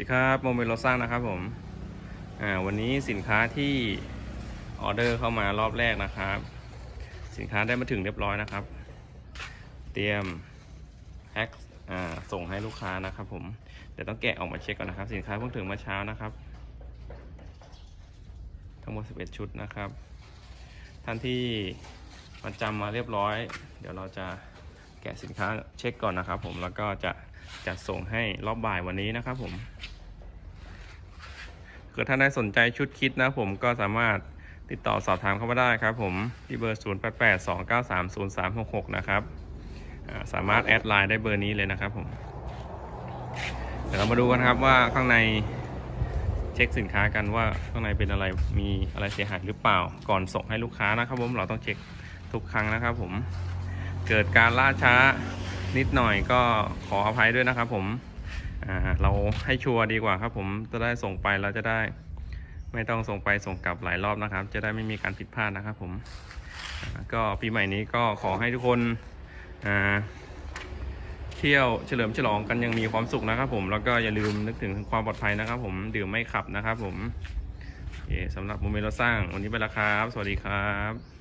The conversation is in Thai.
ดีครับโมเมโลซ่างนะครับผมอ่าวันนี้สินค้าที่ออเดอร์เข้ามารอบแรกนะครับ สินค้าได้มาถึงเรียบร้อยนะครับ เตรียมแพ็คอ่าส่งให้ลูกค้านะครับผมเดี๋ยวต้องแกะออกมาเช็คก่อนนะครับ สินค้าเพิ่งถึงเมื่อเช้านะครับ ทั้งหมด 11 ชุดนะครับ ท่านที่ประจำมาเรียบร้อย เดี๋ยวเราจะะสินค้าเช็คก่อนนะครับผมแล้วก็จะจัดส่งให้รอบบ่ายวันนี้นะครับผมเกิดท่านใดสนใจชุดคิดนะผมก็สามารถติดต่อสอบถามเข้ามาได้ครับผมที่เบอร์ 0882930366 นะครับสามารถแอดไลน์ได้เบอร์นี้เลยนะครับผมเดี๋ยวเรามาดูกันครับว่าข้างในเช็คสินค้ากันว่าข้างในเป็นอะไรมีอะไรเสียหายหรือเปล่าก่อนส่งให้ลูกค้านะครับผมเราต้องเช็คทุกครั้งนะครับผม เกิดการล่าช้านิดหน่อยก็ขออภัยด้วยนะครับ ผมเราให้ชัวร์ดีกว่าครับ ผมจะได้ส่งไปเราจะได้ ไม่ต้องส่งไปส่งกลับหลายรอบนะครับ จะได้ไม่มีการผิดพลาดนะครับ ผมก็ปีใหม่นี้ก็ขอให้ทุกคนเที่ยวเฉลิมฉลองกันอยังมีความสุขนะครับ ผมแล้วก็อย่าลืมนึกถึงความปลอดภัยนะครับ ผมดื่มไม่ขับนะครับ ผมสำหรับโมเมนต์เราสร้างวันนี้ไปแล้วครับ สวัสดีครับ